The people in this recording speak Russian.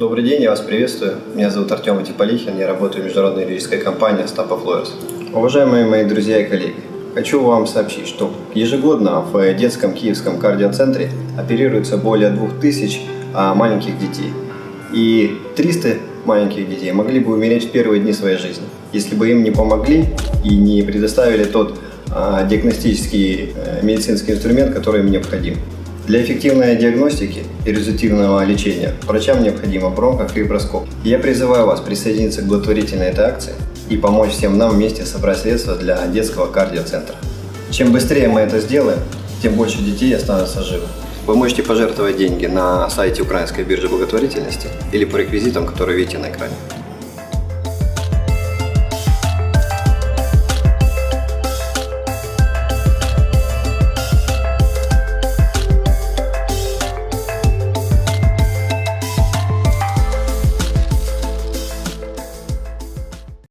Добрый день, я вас приветствую. Меня зовут Артем Атиполихин, я работаю в международной юридической компании Стапа Флорес. Уважаемые мои друзья и коллеги, хочу вам сообщить, что ежегодно в детском киевском кардиоцентре оперируется более 2000 а, маленьких детей. И 300 маленьких детей могли бы умереть в первые дни своей жизни, если бы им не помогли и не предоставили тот а, диагностический э, медицинский инструмент, который им необходим. Для эффективной диагностики и результативного лечения врачам необходимо бронхофиброскоп. Я призываю вас присоединиться к благотворительной этой акции и помочь всем нам вместе собрать средства для детского кардиоцентра. Чем быстрее мы это сделаем, тем больше детей останутся живы. Вы можете пожертвовать деньги на сайте Украинской биржи благотворительности или по реквизитам, которые видите на экране.